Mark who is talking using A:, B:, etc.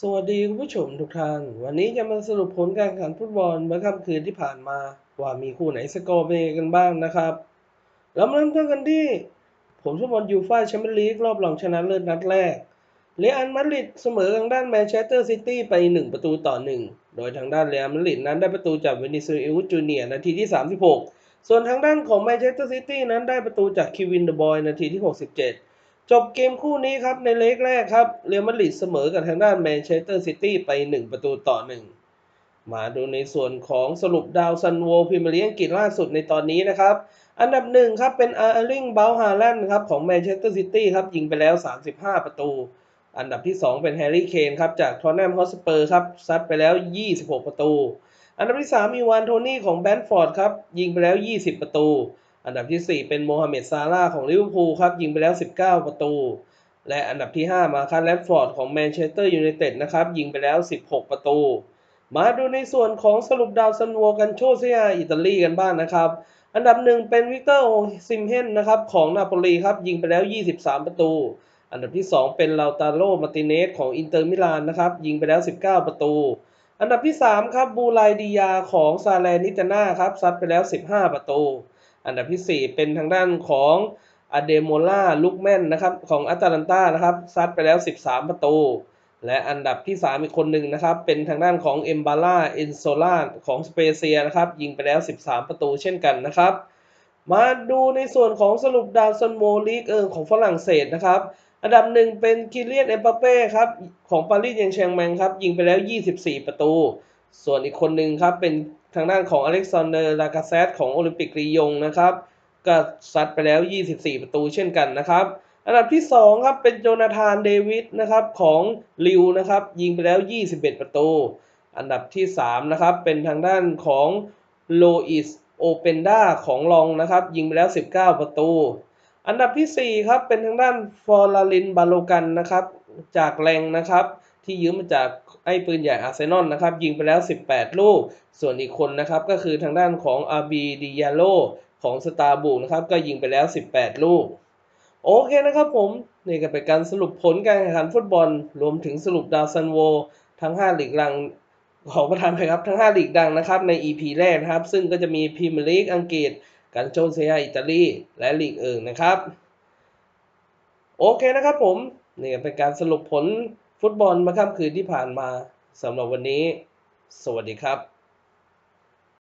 A: สวัสดีคุณผู้ชมทุกท่าน วันนี้จะมาสรุปผลการแข่งขันฟุตบอลเมื่อค่ำคืนที่ผ่านมา ว่ามีคู่ไหนสกอร์เป็นยังไงกันบ้างนะครับเรามาเริ่มต้นกันที่ ผลฟุตบอลยูฟ่าแชมเปี้ยนลีกรอบรองชนะเลิศนัดแรกเรอัลมาดริดเสมอทางด้านแมนเชสเตอร์ซิตี้ไป 1 ประตูต่อ 1 โดยทางด้านเรอัลมาดริดนั้นได้ประตูจากเวนิซูเอลจูเนียนาทีที่ 36 ส่วนทางด้านของแมนเชสเตอร์ซิตี้นั้นได้ประตูจากคิวินเดอะบอยนาทีที่ 67 จบเกมคู่นี้ครับในเลกแรกครับ เรอัลมาดริดเสมอกับทางด้านแมนเชสเตอร์ซิตี้ไป 1 ประตูต่อ 1 มาดูในส่วนของสรุปดาวซันโวพรีเมียร์ยังกฤษล่าสุดในตอนนี้นะครับ อันดับหนึ่งครับเป็นอาร์ลิงเบลฮาแลนด์ครับของแมนเชสเตอร์ซิตี้ครับยิงไปแล้ว 35 ประตู อันดับที่ 2 เป็นแฮร์รี่เคนครับจากทอนแนมฮอสเปอร์ครับซัดไปแล้ว 26 ประตู อันดับที่ 3 มีวานโทนี่ของแบนฟอร์ดครับยิงไปแล้ว 20 ประตู อันดับที่ 4 เป็นโมฮัมเหม็ดซาร่าของลิเวอร์พูลครับ ยิงไปแล้ว 19 ประตู และอันดับที่ 5 มาคัสแรดฟอร์ดของแมนเชสเตอร์ยูไนเต็ดนะครับ ยิงไปแล้ว 16 ประตู มาดูในส่วนของสรุปดาวซันโวกันโชเซียอิตาลีกันบ้างนะครับ อันดับหนึ่งเป็นวิกเตอร์โอซิมเฮนนะครับของนาโปลีครับยิงไปแล้ว 23 ประตู อันดับที่ 2 เป็นลาตาโรมาติเนสของอินเตอร์มิลานนะครับยิงไปแล้ว 19 ประตู อันดับที่ 3 ครับบูไลดิยาของซาเลนิตาน่าครับซัดไปแล้ว 15 ประตู อันดับที่ 4 เป็นทางด้านของอเดโมล่าลุกแมนนะครับของอาตาลันตานะครับซัดไปแล้ว 13 ประตู และอันดับที่ 3 อีกคนหนึ่งนะครับ เป็นทางด้านของเอมบาล่าเอนโซล่าของสเปเซียนะครับ ยิงไปแล้ว 13 ประตูเช่นกันนะครับ มาดูในส่วนของสรุปดาวซันโวลีกเอิงของฝรั่งเศสนะครับ อันดับหนึ่งเป็นคิเลียนเอ็มบัปเป้ครับของปารีสแยงแชงแมงครับยิงไปแล้ว 24 ประตู ส่วนอีกคนหนึ่งครับเป็น ทางด้านของอเล็กซานเดอร์ลากาเซตของโอลิมปิกรียงนะครับ ก็ซัดไปแล้ว 24 ประตูเช่นกันนะครับ อันดับที่ 2 ครับ เป็นโจนาธานเดวิดนะครับของลิวนะครับ ยิงไปแล้ว 21 ประตู อันดับที่3นะครับเป็นทางด้านของโลอิสโอเปนดาของลองนะครับ ยิงไปแล้ว 19 ประตู อันดับที่ 4 ครับ เป็นทางด้านฟอร์ลาลินบาโลกันนะครับ จากแรงนะครับ ที่ยืมมาจากไอ้ปืนใหญ่อาร์เซนอลนะครับ ยิงไปแล้ว 18 ลูก ส่วนอีกคนนะครับ ก็คือทางด้านของอาบีดิยาโลของสตาร์บุกนะครับ ก็ยิงไปแล้ว 18 ลูก โอเคนะครับผม นี่ก็เป็นการสรุปผลการแข่งขันฟุตบอล รวมถึงสรุปดาวซันโว ทั้ง5ลีกดังของประธานไปครับ ทั้ง5ลีกดังนะครับ ใน EP แรกนะครับ ซึ่งก็จะมีพรีเมียร์ลีกอังกฤษกันโชเซียอิตาลีและลีกอื่นนะครับ โอเคนะครับผม นี่ก็เป็นการสรุปผล ฟุตบอลเมาค่ำคืนที่ผ่านมาสำหรับวันนี้ สวัสดีครับ